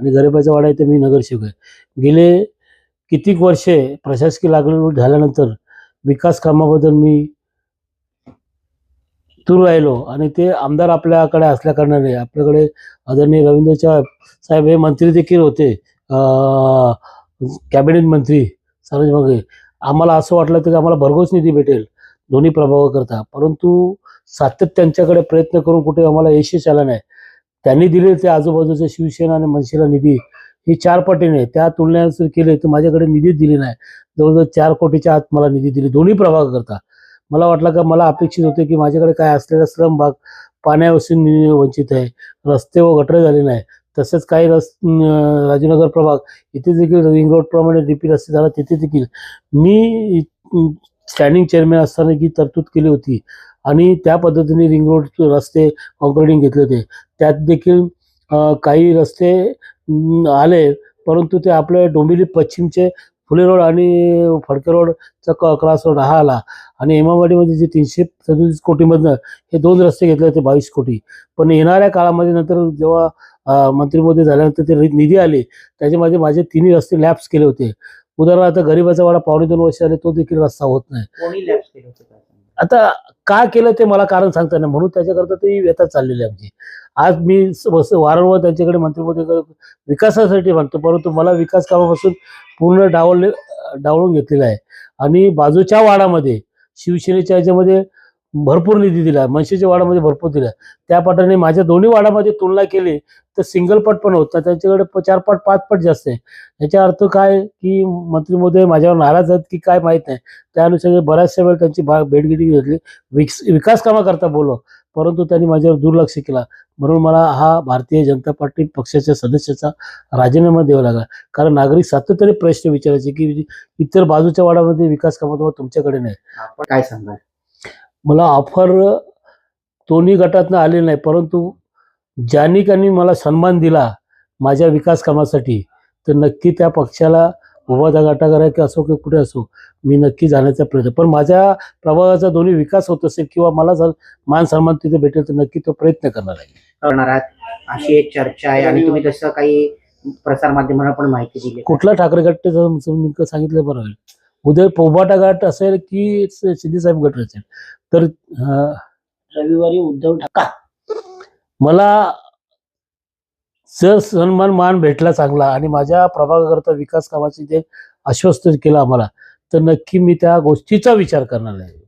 आणि गरिबाचा वाडा इथे मी नगरसेवक आहे. गेले कितीक वर्षे प्रशासकीय लागण झाल्यानंतर विकास कामाबद्दल मी दूर राहिलो आणि ते आमदार आपल्याकडे असल्या कारणाने आपल्याकडे आदरणीय रवींद्र साहेब हे मंत्री देखील होते. कॅबिनेट मंत्री सरोज मागे. आम्हाला असं वाटलं की आम्हाला भरघोस निधी भेटेल दोन्ही प्रभावाकरता परंतु सातत्य त्यांच्याकडे प्रयत्न करून कुठे आम्हाला यशच आला नाही. त्यांनी दिले ते आजूबाजूचे शिवसेना आणि मनसेला निधी ही चार पटीने त्या तुलनेनुसार जर केले तर माझ्याकडे निधीच दिली नाही. जवळजवळ चार कोटीच्या आत मला निधी दिली. दोन्ही प्रभागाकरता मला वाटलं का मला अपेक्षित होते की माझ्याकडे काय असलेला श्रम भाग पाण्यापासून वंचित आहे. रस्ते व गटरे झाले नाही. तसेच काही रस राजीनगर प्रभाग इथे देखील रिंग रोड प्रमाणे डीपी रस्ते झाला तिथे देखील. मी स्टँडिंग चेअरमॅन असताना जी तरतूद केली होती आणि त्या पद्धतीने रिंग रोड रस्ते कॉन्क्रिटिंग घेतले होते. त्यात देखील काही रस्ते आले परंतु ते आपले डोंबिवली पश्चिमचे फुले रोड आणि फडके रोडचा क क्रॉस रोड हा आला. आणि हेमावाडीमध्ये जे तीनशे सदतीस कोटीमधनं हे दोन रस्ते घेतले होते बावीस कोटी. पण येणाऱ्या काळामध्ये नंतर जेव्हा मंत्रीमध्ये झाल्यानंतर ते निधी आले त्याच्यामध्ये माझे तिन्ही रस्ते लॅप्स केले होते. उदाहरणार्थ गरीबाचा वाडा पावणे दोन वर्ष आले तो देखील रस्ता होत नाही. काय आता का केलं ते मला कारण सांगता नाही. म्हणून त्याच्याकरता ती व्यथा चाललेली आहे आमची. आज मी वारंवार त्यांच्याकडे मंत्रिमंत्री विकासासाठी म्हणतो परंतु मला विकास कामापासून पूर्ण डावलले डावलून घेतलेला आहे. आणि बाजूच्या वाडामध्ये शिवसेनेच्या याच्यामध्ये भरपूर निधी दिला मनसेच्या वाडामध्ये भरपूर दिला. त्या पटाने माझ्या दोन्ही वाडामध्ये तुलना केली तर सिंगल पट पण होत. त्यांच्याकडे चार पट पाच पट जास्त आहे. याचा अर्थ काय की मंत्री महोदय माझ्यावर नाराज आहेत की काय माहीत नाही. त्या अनुषंगाने बऱ्याचशा वेळ त्यांची भा भेटगिटी घेतली. विकस विकास कामाकरता बोललो. परंतु त्यांनी माझ्यावर दुर्लक्ष केला. म्हणून मला हा भारतीय जनता पार्टी पक्षाच्या सदस्याचा राजीनामा द्यावा लागला. कारण नागरिक सातत्याने प्रश्न विचारायचे की इतर बाजूच्या वाडामध्ये विकास कामात तुमच्याकडे नाही. आपण काय सांगाल मला ऑफर दोन्ही गटातनं आले नाही. परंतु ज्यांनी त्यांनी मला सन्मान दिला माझ्या विकास कामासाठी तर नक्की त्या पक्षाला उभा गटाकर की असो की कुठे असो मी नक्की जाण्याचा प्रयत्न. पण माझ्या प्रभागाचा दोन्ही विकास होत असेल किंवा मला जर मान सन्मान तिथे भेटेल तर नक्की तो प्रयत्न करणार आहे. करणार आहात. अशी एक चर्चा आहे आणि तुम्ही तसं काही प्रसार माध्यमांना पण माहिती दिली कुठला ठाकरे गट ते जर नेमकं सांगितलं बरं होईल. उद्या पोबाटा गट असेल की शिंदेसाहेब गट असेल? तर रविवारी उद्धव ठाकरे मला जर सन्मान मान भेटला चांगला आणि माझ्या प्रभागाकरता विकास कामाची जे आश्वस्त केलं आम्हाला तर नक्की मी त्या गोष्टीचा विचार करणार आहे.